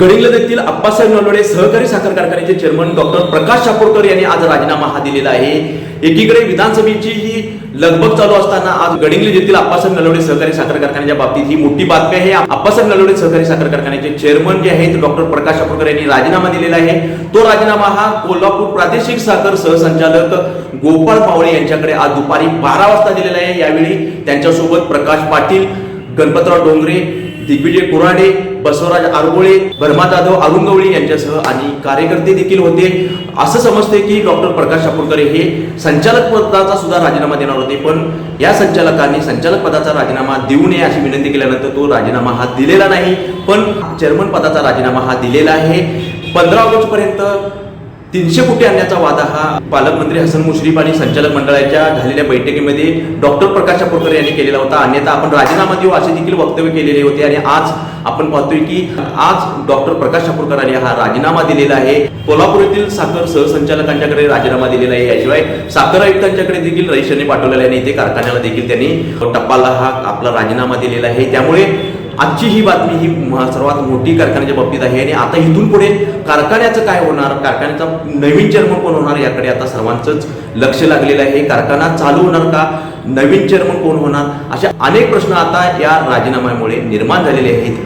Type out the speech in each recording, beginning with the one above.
गडिंग्लज येथील अप्पासाहेब नलवडे सहकारी साखर कारखान्याचे चेअरमन डॉक्टर प्रकाश शापूरकर यांनी आज राजीनामा हा दिलेला आहे. एकीकडे विधानसभेची ही लगबग चालू असताना आज गडिंगले येथील अप्पासाहेब नलवडे सहकारी साखर कारखान्याच्या बाबतीत ही मोठी बातमी आहे. अप्पासाहेब नलवडे सहकारी साखर कारखान्याचे चेअरमन जे आहेत डॉक्टर प्रकाश शापूरकर यांनी राजीनामा दिलेला आहे. तो राजीनामा हा कोल्हापूर प्रादेशिक साखर सहसंचालक गोपाळ पावळे यांच्याकडे आज दुपारी बारा वाजता दिलेला आहे. यावेळी त्यांच्यासोबत प्रकाश पाटील गणपतराव डोंगरे दिग्विजय कुराडे बसवराज आरगोळे भरमा जाधव अरुंगवळी यांच्यासह आणि कार्यकर्ते देखील होते. असं समजते की डॉक्टर प्रकाश शापूरकर हे संचालक पदाचा सुद्धा राजीनामा देणार होते पण या संचालकांनी संचालक पदाचा राजीनामा देऊ नये अशी विनंती केल्यानंतर तो राजीनामा हा दिलेला नाही पण चेअरमन पदाचा राजीनामा हा दिलेला आहे. पंधरा ऑगस्ट पर्यंत तीनशे कोटी आणण्याचा वादा हा पालकमंत्री हसन मुश्रीफ आणि संचालक मंडळाच्या झालेल्या बैठकीमध्ये डॉक्टर प्रकाश जावडेकर यांनी केलेला होता. अन्यथा आपण राजीनामा देऊ असे देखील वक्तव्य केलेले होते आणि आज आपण पाहतोय की आज डॉक्टर प्रकाश जावडेकर यांनी हा राजीनामा दिलेला आहे. कोल्हापूर येथील साखर सहसंचालकांच्याकडे राजीनामा दिलेला आहे. याशिवाय साखर आयुक्तांच्याकडे देखील रजिस्टरने पाठवलेला आहे आणि इथे कारखान्याला देखील त्यांनी टप्पाला हा आपला राजीनामा दिलेला आहे. त्यामुळे आजची ही बातमी ही सर्वात मोठी कारखान्याच्या बाबतीत आहे आणि आता इथून पुढे कारखान्याचं काय होणार? कारखान्याचा नवीन चेअरमन कोण होणार याकडे आता सर्वांचंच लक्ष लागलेलं आहे. कारखाना चालू होणार का? नवीन चेअरमन कोण होणार? अशा अनेक प्रश्न आता या राजीनाम्यामुळे निर्माण झालेले आहेत.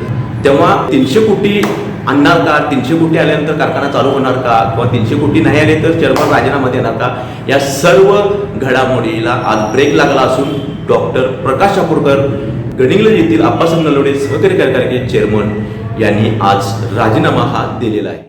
तेव्हा तीनशे कोटी आणणार का? तीनशे कोटी आल्यानंतर कारखाना चालू होणार का? किंवा तीनशे कोटी नाही आले तर चेअरमन राजीनामा देणार का? या सर्व घडामोडीला आज ब्रेक लागला असून डॉक्टर प्रकाश शापूरकर गडिंग्लज येथील आप्पासाहेब नलोडे सहकारी कारखान्याचे चेअरमन यांनी आज राजीनामा हा दिलेला आहे.